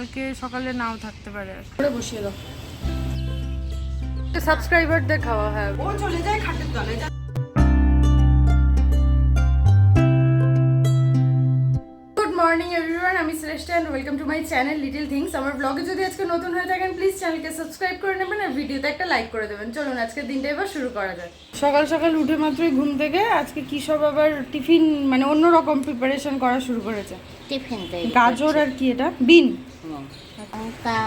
কালকে সকালে নাও থাকতে পারে করে বসিয়ে দাও। সাবস্ক্রাইবারদের খাওয়া হ্যাঁ। ও চলে যায় খাটের তলায় Shreshtha and welcome to my channel little things আমার ব্লগে যদি আজকে নতুন হয়ে থাকেন প্লিজ চ্যানেলকে সাবস্ক্রাইব করে নেবেন আর ভিডিওতে একটা লাইক করে দেবেন। চলুন আজকের দিনটা এবার শুরু করা যায় সকাল সকাল উঠে মাত্রই ঘুম থেকে আজকে কি সব আবার টিফিন মানে অন্য রকম প্রিপারেশন করা শুরু করেছে। টিফিন গাজর আর কি এটা? বিন। লঙ্কা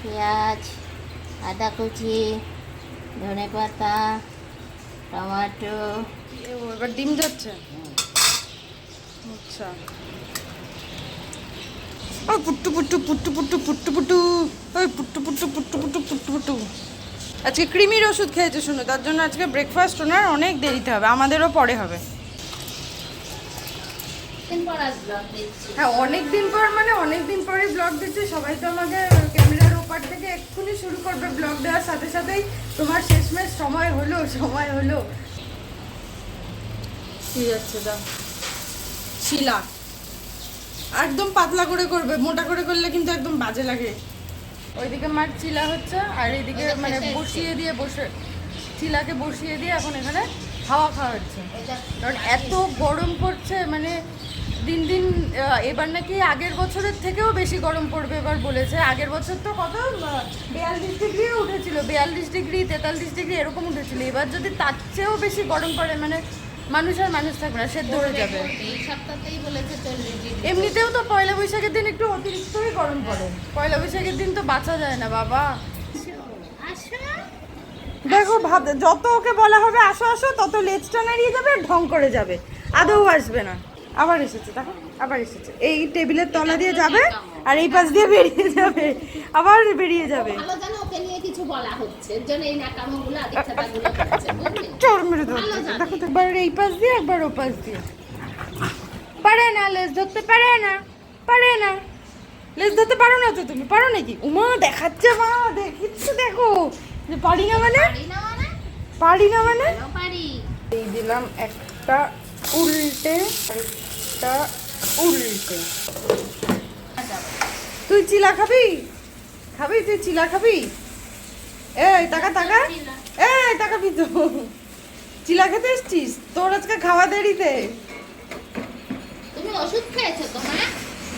পেঁয়াজ আদা কুচি ধনে পাতা টমাটো এবার ডিম যাচ্ছে? আচ্ছা। ওই পুট্টু পুট্টু পুট্টু পুট্টু পুট্টু পুট্টু ওই পুট্টু পুট্টু পুট্টু পুট্টু পুট্টু পুট্টু। আজকে ক্রিমির ওষুধ খেয়েছে শুনো তার জন্য আজকে ব্রেকফাস্ট ওনার অনেক দেরিতে হবে আমাদেরও পরে হবে। হ্যাঁ অনেক দিন পর মানে অনেক দিন পরে ব্লগ দিচ্ছে সবাই তো আমাকে ক্যামেরার ওপার থেকে এক্ষুনি শুরু করবে ব্লগ দেওয়ার সাথে সাথেই। তোমার শেষমেশ সময় হলো সময় হলো। কি যাচ্ছে দা শিলা। একদম পাতলা করে করবে মোটা করে করলে কিন্তু একদম বাজে লাগে। ওইদিকে মার চিলা হচ্ছে আর এইদিকে মানে বসিয়ে দিয়ে বসে চিলাকে বসিয়ে দিয়ে এখন এখানে হাওয়া খাওয়া হচ্ছে কারণ এত গরম পড়ছে মানে দিন দিন এবার নাকি আগের বছরের থেকেও বেশি গরম পড়বে এবার বলেছে। আগের বছর তো কত বিয়াল্লিশ ডিগ্রি উঠেছিল বিয়াল্লিশ ডিগ্রি তেতাল্লিশ ডিগ্রি এরকম উঠেছিল। এবার যদি তার চেয়েও বেশি গরম পড়ে মানে মানুষ আর মানুষ থাকবে না সেদ্ধ হয়ে যাবে। এই সপ্তাহতেই বলেছে এমনিতেও তো পয়লা বৈশাখের দিন একটু অতিরিক্তই গরম পড়ে। পয়লা বৈশাখের দিন তো বাঁচা যায় না বাবা। দেখো ভাব যত ওকে বলা হবে আসো আসো তত লেজটা নাড়িয়ে যাবে ঢং করে যাবে। আদৌ আসবে না। আবার এসেছে দেখো। আবার এসেছে। এই টেবিলের তলা দিয়ে যাবে আর এই পাশ দিয়ে বেরিয়ে যাবে। আবার বেরিয়ে যাবে। চোর মেরে দেখো তো একবার এই পাশ দিয়ে একবার ও পাশ দিয়ে। পারে না লেজ ধরতে পারে না। পারে না। লেজ ধরতে পারো না তো তুমি? পারো নাকি? উমা দেখাচ্ছে মা দেখিচ্ছে দেখো। যে পারি না মানে? পারি না মানে? পারি মানে? পারি? এই দিলাম একটা উল্টে একটা উল্টে তুই চিলা খাবি? খাবি তুই চিলা খাবি? এই টাকা টাকা? এই টাকাবি তো চিলা খেতে এসছিস? তোর আজকে খাওয়া দেরিতে। তুমি ওষুধ খেয়েছো তো হ্যাঁ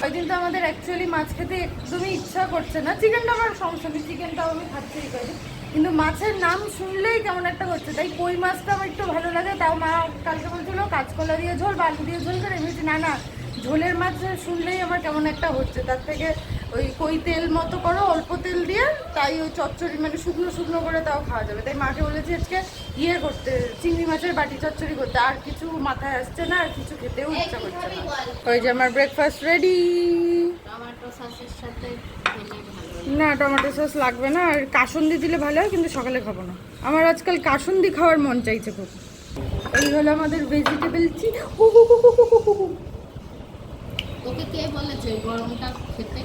ওই দিন তো আমাদের অ্যাকচুয়ালি মাছ খেতে একদমই ইচ্ছা করছে না। চিকেনটা আমার সমস্যা নেই চিকেনটাও আমি খাচ্ছি কিন্তু মাছের নাম শুনলেই কেমন একটা হচ্ছে। তাই কই মাছটা আমার একটু ভালো লাগে তাও মা কালকে বলছিল কাঁচকলা দিয়ে ঝোল বা আলু দিয়ে ঝোল করে। আমি না না ঝোলের মাছ শুনলেই আমার কেমন একটা হচ্ছে। তার থেকে ওই কই তেল মতো করো অল্প তেল দিয়ে তাই ওই চচ্চড়ি মানে শুকনো শুকনো করে তাও খাওয়া যাবে। তাই মাকে বলেছি আজকে ইয়ে করতে চিংড়ি মাছের বাটি চচ্চড়ি করতে। আর কিছু মাথায় আসছে না আর কিছু খেতেও ইচ্ছা করছে না। ওই যে আমার ব্রেকফাস্ট রেডি টমেটো সসের সাথে না টমেটো সস লাগবে না। আর কাসুন্দি দিলে ভালো হয় কিন্তু সকালে খাব না। আমার আজকাল কাসুন্দি খাওয়ার মন চাইছে খুব। এই হলো আমাদের ভেজিটেবল চি তোকে কে বলেছে গরমটা খেতে?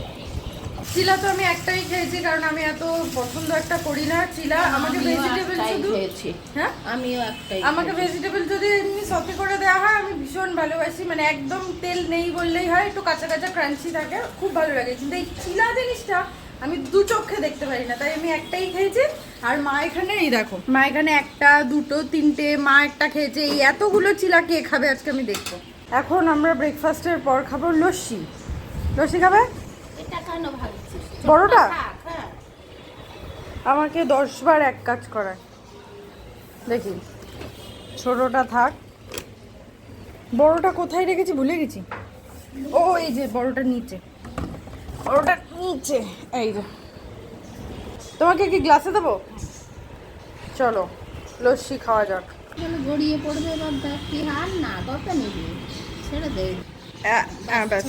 চিলা তো আমি একটাই খেয়েছি কারণ আমি এত পছন্দ একটা করি না। চিলা আমাকে ভেজিটেবল শুধু খেয়েছি। হ্যাঁ? আমিও একটাই আমাকে ভেজিটেবল যদি এমনি সতে করে দেওয়া হয় আমি ভীষণ ভালোবাসি। মানে একদম তেল নেই বললেই হয় একটু কাঁচা কাঁচা ক্রাঞ্চি থাকে খুব ভালো লাগে। কিন্তু এই চিলা জিনিসটা আমি দু চোখে দেখতে পারি না তাই আমি একটাই খেয়েছি। আর মা এখানে এই দেখো মা এখানে একটা দুটো তিনটে মা একটা খেয়েছে। এই এতগুলো চিলা কে খাবে আজকে আমি দেখব। এখন আমরা ব্রেকফাস্টের পর খাব লস্যি। লস্যি খাবে? বড়টা? হ্যাঁ। আমাকে দশ বার এক কাজ করায় দেখি ছোটটা থাক। বড়টা কোথায় রেখেছি ভুলে গেছি। ও এই যে বড়টা নিচে। বড়টা নিচে এই যে। তোমাকে কি গ্লাসে দেবো? চলো লস্যি খাওয়া যাক। গড়িয়ে পড়বে না কত নিবি। ছেড়ে দে। আহ, ব্যাস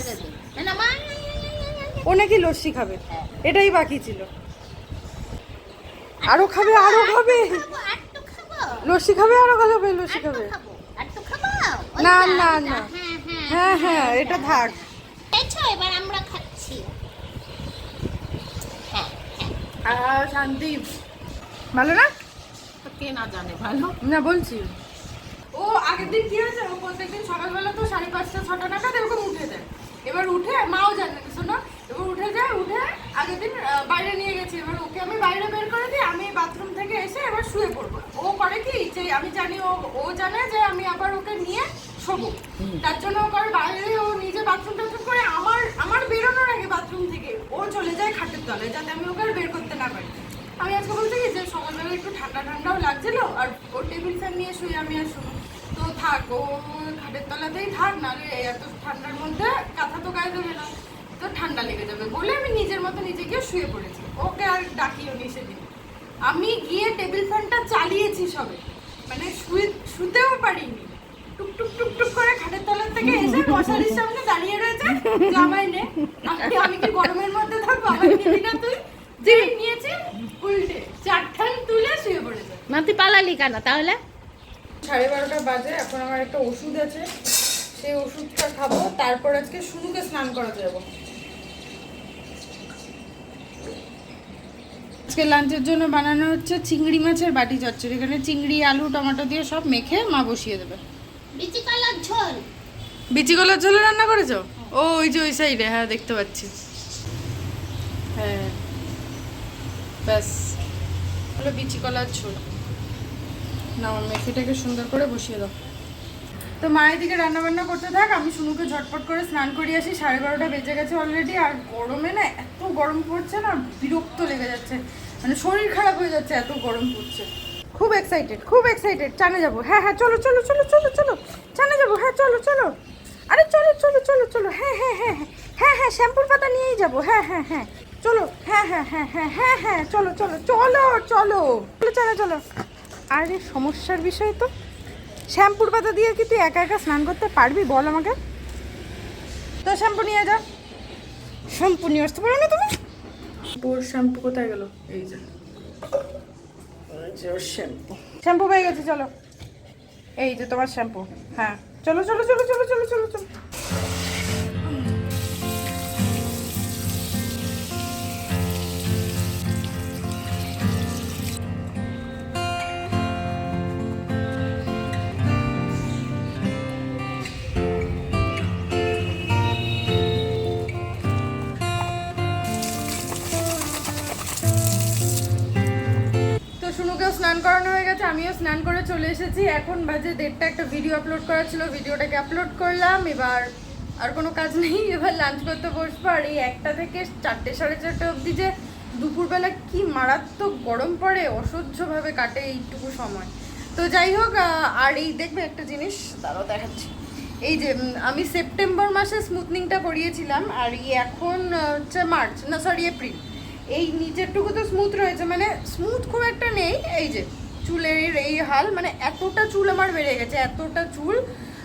ও নাকি লস্যি খাবে। এটাই বাকি ছিল। আরও খাবে আরও খাবে। খাব লস্যি খাবে আরও খাবে লস্যি খাবে। না, না, না। হ্যাঁ হ্যাঁ হ্যাঁ হ্যাঁ এটা থাক। এবার আমরা খাচ্ছি। হ্যাঁ শান্তি। ভালো না? কে না জানে ভালো? না বলছি। ও আগের দিন কি হয়েছে? ও প্রত্যেকদিন সকালবেলা তো সাড়ে পাঁচটা ছটা নাগাদ এরকম উঠে যায়। এবার উঠে মাও জানে কিছু না এবার উঠে যায় উঠে আগের দিন বাইরে নিয়ে গেছি। এবার ওকে আমি বাইরে বের করে দিই আমি বাথরুম থেকে এসে এবার শুয়ে পড়ব। ও করে কি? যে আমি জানি ও ও জানে যে আমি আবার ওকে নিয়ে শোবো। তার জন্য ও করে বাইরে ও নিজে বাথরুম টাথরুম করে আমার আমার বেরোনোর আগে বাথরুম থেকে ও চলে যায় খাটের তলায় যাতে আমি ওকে আর বের করতে না পারি। আমি আজকে বলছি যে সকালবেলা একটু ঠান্ডা ঠান্ডাও লাগছিল আর ও টেবিল ফ্যান নিয়ে শুয়ে আমি আর শুনব থাক, ও খাটের তলাতেই থাক, নাহলে এত ঠান্ডার মধ্যে কাঁথা তো গায়ে দেবে না। তো ঠান্ডা লেগে যাবে বলে আমি নিজের মতো নিজে গিয়ে শুয়ে পড়েছি। ওকে আর ডাকিও নি সেদিন। আমি গিয়ে টেবিল ফ্যানটা চালিয়েছি সবে। মানে শুয়ে, শুতেও পারিনি। টুক টুক টুক করে খাটের তলার থেকে এসে মশারির সামনে দাঁড়িয়ে রয়েছে। জামাই নে। আমি কি গরমের মধ্যে থাকব? আমার নিবি না তুই? যেই নিয়েছি, উল্টে চারখান তুলে শুয়ে পড়েছে। মা তুই পালালি কেন তাহলে? সাড়ে বারোটা বাজে এখন আমার একটা ওষুধ আছে। সেই ওষুধটা খাব তারপর আজকে শুনুকে স্নান করাতে যাব। আজকে লাঞ্চের জন্য বানানো হচ্ছে চিংড়ি মাছের বাটি চচ্চড়ি। এখানে চিংড়ি আলু টমেটো দিয়ে সব মেখে মা বসিয়ে দেবে। বিচি কলার ঝোল। বিচি কলার ঝোলে রান্না করেছ? ও ওই যে ওই সাইডে হ্যাঁ দেখতে পাচ্ছি। হ্যাঁ ব্যাস। হলো বিচি কলার ঝোল। না আমার মেথিটাকে সুন্দর করে বসিয়ে দাও তো মায়ের দিকে রান্না বান্না করতে থাক আমি শুনুকে ঝটপট করে স্নান করিয়ে আসি সাড়ে বারোটা বেজে গেছে অলরেডি আর গরমে না এত গরম পড়ছে না বিরক্ত লেগে যাচ্ছে মানে শরীর খারাপ হয়ে যাচ্ছে এত গরম পড়ছে খুব এক্সাইটেড খুব এক্সাইটেড চানে যাব হ্যাঁ হ্যাঁ চলো চলো চলো চলো চলো চানে যাব হ্যাঁ চলো চলো আরে চলো চলো চলো চলো হ্যাঁ হ্যাঁ হ্যাঁ হ্যাঁ হ্যাঁ হ্যাঁ শ্যাম্পুর পাতা নিয়েই যাব হ্যাঁ হ্যাঁ হ্যাঁ চলো হ্যাঁ হ্যাঁ হ্যাঁ হ্যাঁ হ্যাঁ হ্যাঁ চলো চলো চলো চলো চলো চলো চলো আরে সমস্যার বিষয় তো। শ্যাম্পুর পাতা দিয়ে কি তুই একা একা স্নান করতে পারবি? বল আমাকে। তো শ্যাম্পু নিয়ে যা। শ্যাম্পু নিয়ে আসতে পারো না তুমি? ওর শ্যাম্পু কোথায় গেল? এই যে। শ্যাম্পু। শ্যাম্পু পেয়ে গেছে চলো। এই যে তোমার শ্যাম্পু। হ্যাঁ। চলো চলো চলো চলো চলো চলো চলো। এসেছি, এখন বাজে দেড়টা, একটা ভিডিও আপলোড করা ছিল ভিডিওটাকে আপলোড করলাম, এবার আর কোনো কাজ নেই, এবার লাঞ্চ করতে বসবো, আর এই একটা থেকে চারটে, সাড়ে চারটে অবধি যে দুপুরবেলা কি মারাত্মক গরম পড়ে, অসহ্যভাবে কাটে এইটুকু সময়। তো যাই হোক আর এই দেখবে একটা জিনিস, দাঁড়াও দেখাচ্ছি। এই যে আমি সেপ্টেম্বর মাসে স্মুথনিংটা করিয়েছিলাম, আর এই এখন হচ্ছে মার্চ, না সরি এপ্রিল। এই নিচেরটুকু তো স্মুথ রয়েছে মানে স্মুথ খুব একটা নেই, এই যে চুলের এই হাল মানে এতটা চুল আমার বেড়ে গেছে, এতটা চুল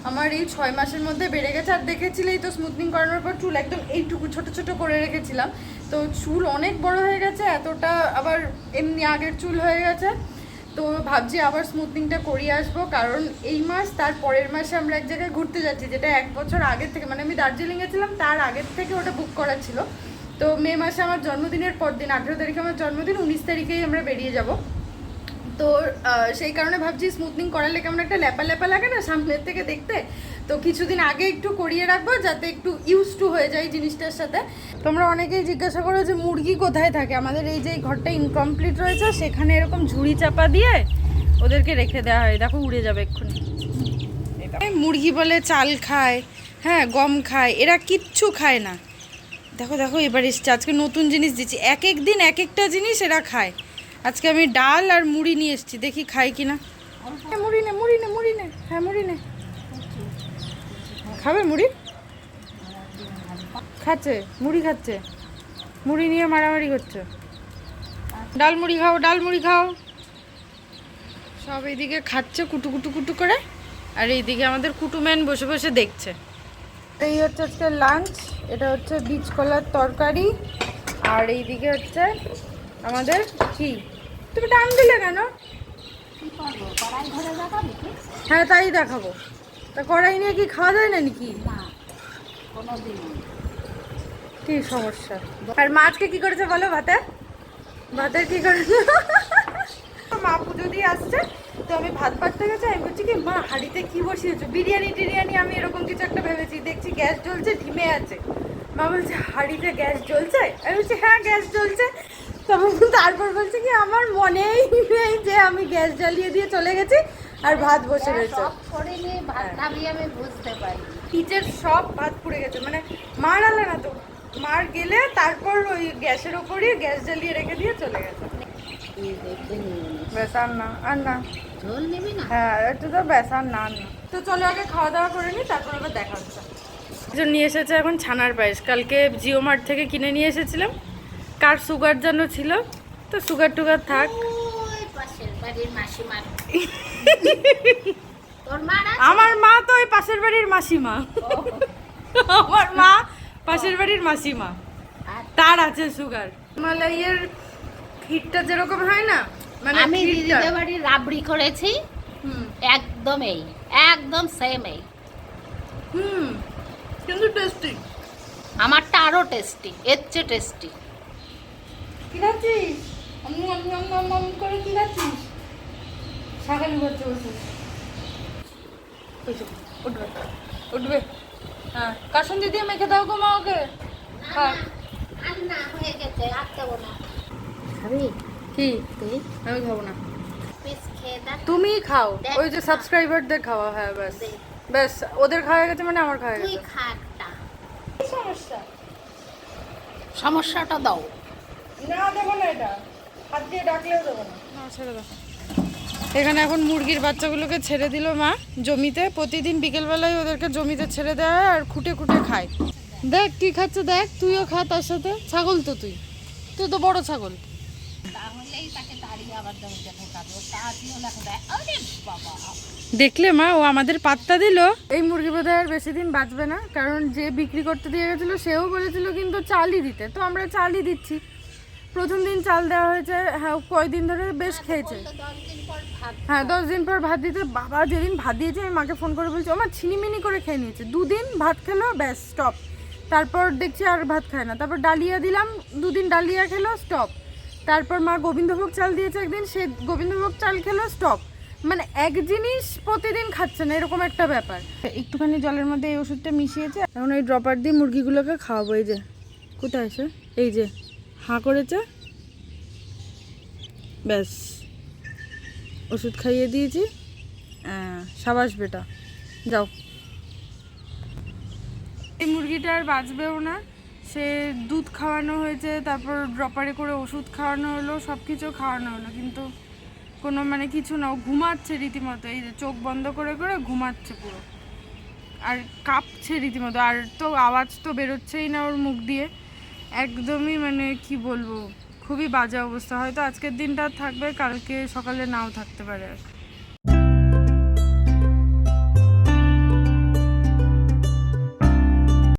আমার এই ছয় মাসের মধ্যে বেড়ে গেছে। আর দেখেছিলেই তো স্মুথনিং করানোর পর চুল একদম এইটুকু ছোট ছোট করে রেখেছিলাম। তো চুল অনেক বড় হয়ে গেছে, এতটা আবার এমনি আগের চুল হয়ে গেছে। তো ভাবছি আবার স্মুথনিংটা করিয়ে আসব, কারণ এই মাস তার পরের মাসে আমরা এক জায়গায় ঘুরতে যাচ্ছি, যেটা এক বছর আগের থেকে মানে আমি দার্জিলিং গেছিলাম তার আগের থেকে ওটা বুক করা ছিল। তো মে মাসে আমার জন্মদিনের পর দিন আঠেরো তারিখে আমার জন্মদিন, উনিশ তারিখেই আমরা বেরিয়ে যাব। তো সেই কারণে ভাবছি স্মুথনিং করালে কেমন একটা ল্যাপা ল্যাপা লাগে না সামনের থেকে দেখতে? তো কিছুদিন আগে একটু করিয়ে রাখব যাতে একটু ইউজ টু হয়ে যায় জিনিসটার সাথে। তোমরা অনেকেই জিজ্ঞাসা করো যে মুরগি কোথায় থাকে? আমাদের এই যে ঘরটা ইনকমপ্লিট রয়েছে, সেখানে এরকম ঝুড়ি চাপা দিয়ে ওদেরকে রেখে দেওয়া হয়। দেখো, উড়ে যাবে এক্ষুনি। মুরগি বলে চাল খায় হ্যাঁ গম খায়, এরা কিচ্ছু খায় না। দেখো দেখো, এবার এসছে। আজকে নতুন জিনিস দিচ্ছি। এক এক দিন এক একটা জিনিস এরা খায়। আজকে আমি ডাল আর মুড়ি নিয়ে এসেছি, দেখি খাই কিনা। হ্যাঁ মুড়ি নে মুড়ি নে মুড়ি নে হ্যাঁ মুড়ি নে। খাবে মুড়ি? খাচ্ছে মুড়ি খাচ্ছে। মুড়ি নিয়ে মারামারি করছে। ডাল মুড়ি খাও, ডাল মুড়ি খাও। সব এইদিকে খাচ্ছে কুটু কুটু কুটু করে, আর এইদিকে আমাদের কুটুম্যান বসে বসে দেখছে। এই হচ্ছে আজকে লাঞ্চ, এটা হচ্ছে বীজ কলার তরকারি, আর এইদিকে হচ্ছে আমাদের? কি? তুমি টান দিলে কেন? কি করব কড়াই ঘরে হ্যাঁ তাই দেখাবো। তা কড়াই নিয়ে কি খাওয়া যায় না নাকি? কি সমস্যা? আর মাছকে কি করেছে বলো ভাতে? ভাতের কি করেছে মা পুজো দিয়ে আসছে তো আমি ভাত পাততে গেছি আমি বলছি কি মা হাঁড়িতে কি বসিয়েছো? বিরিয়ানি টিরিয়ানি আমি এরকম কিছু একটা ভেবেছি দেখছি গ্যাস জ্বলছে ঢিমে আছে। মা বলছে হাঁড়িতে গ্যাস জ্বলছে? আমি বলছি হ্যাঁ গ্যাস জ্বলছে। তবে তারপর বলছে কি আমার মনেই নেই যে আমি গ্যাস জ্বালিয়ে দিয়ে চলে গেছি আর ভাত বসে রয়েছে। নিয়ে ভাত খাবি আমি বুঝতে পারি। নিচের সব ভাত পুড়ে গেছে। মানে মার আলে না তো। মার গেলে তারপর ওই গ্যাসের ওপরই গ্যাস জ্বালিয়ে রেখে দিয়ে চলে গেছে। ব্যাস আর না আর না। ঝোল নিবি না? হ্যাঁ একটু তো ব্যাস আর না না। তো চলো আগে খাওয়া দাওয়া করে নিই তারপর আবার দেখা হচ্ছে। যে নিয়ে এসেছে এখন ছানার পায়েস। কালকে জিও মার্ট থেকে কিনে নিয়ে এসেছিলাম। কার সুগার যেন ছিল তো সুগার টুগার থাক। আমার মা তো ওই পাশের বাড়ির মাসিমা। আমার মা পাশের বাড়ির মাসিমা। তার আছে সুগার। মালাইয়ের ক্ষীরটা যেরকম হয় না মানে আমি দিদিদের বাড়ির রাবড়ি করেছি। একদম এই একদম সেম এই। হুম কিন্তু টেস্টি আমারটা আরও টেস্টি এর চেয়ে টেস্টি কি খাচ্ছিস? আমি আমি আমি আমি আমি করে কি খাচ্ছিস? সকালে করছে বসে। উঠবে। উঠবে। হ্যাঁ কাসন্দি দিয়ে মেখে দাও গো মা ওকে। হ্যাঁ। হয়ে কি? তুই? আমি খাব না। তুমি খাও। ওই যে সাবস্ক্রাইবারদের খাওয়া হ্যাঁ ব্যাস। ব্যাস ওদের খাওয়া গেছে মানে আমার খাওয়া তুই গেছে। সমস্যাটা দাও। না দেবো না এটা। হাত দিয়ে ডাকলেও দেবো না। না ছেড়ে দাও। এখানে এখন মুরগির বাচ্চাগুলোকে ছেড়ে দিল মা জমিতে। প্রতিদিন বিকেলবেলায় ওদেরকে জমিতে ছেড়ে দেয় আর খুঁটে খুঁটে খায়। দেখ কি খাচ্ছে দেখ তুইও খা তার সাথে। ছাগল তো তুই। তুই তো বড় ছাগল। দেখলে মা ও আমাদের পাত্তা দিল। এই মুরগি বোধহয় আর বেশি দিন বাঁচবে না। কারণ যে বিক্রি করতে দিয়ে গেছিল সেও বলেছিল কিন্তু চালই দিতে। তো আমরা চালই দিচ্ছি। প্রথম দিন চাল দেওয়া হয়েছে হ্যাঁ কয়দিন ধরে বেশ খেয়েছে। পর ভাত হ্যাঁ দশ দিন পর ভাত দিতে বাবা যেদিন ভাত দিয়েছে আমি মাকে ফোন করে বলছি আমার ছিনিমিনি করে খেয়ে নিয়েছে। দুদিন ভাত খেলো ব্যাস স্টপ তারপর দেখছি আর ভাত খায় না। তারপর ডালিয়া দিলাম দুদিন ডালিয়া খেলো স্টপ তারপর মা গোবিন্দভোগ চাল দিয়েছে একদিন সে গোবিন্দভোগ চাল খেলো স্টপ মানে এক জিনিস প্রতিদিন খাচ্ছে না এরকম একটা ব্যাপার। একটুখানি জলের মধ্যে এই ওষুধটা মিশিয়েছে এখন এই ড্রপার দিয়ে মুরগিগুলোকে খাওয়াবো এই যে। কোথায় এসে? এই যে। হাঁ করেছে? ব্যাস। ওষুধ খাইয়ে দিয়েছি। সাবাস বেটা, যাও। এই মুরগিটা আর বাঁচবেও না। সে দুধ খাওয়ানো হয়েছে, তারপর ড্রপারে করে ওষুধ খাওয়ানো হলো সব কিছু খাওয়ানো হলো, কিন্তু কোনো মানে কিছু না, ও ঘুমাচ্ছে রীতিমতো, এই যে চোখ বন্ধ করে করে ঘুমাচ্ছে পুরো। আর কাঁপছে রীতিমতো, আর তো আওয়াজ তো বেরোচ্ছেই না ওর মুখ দিয়ে। একদমই মানে কি বলব, খুবই বাজে অবস্থা। হয়তো আজকের দিনটা থাকবে, কালকে সকালে নাও থাকতে পারে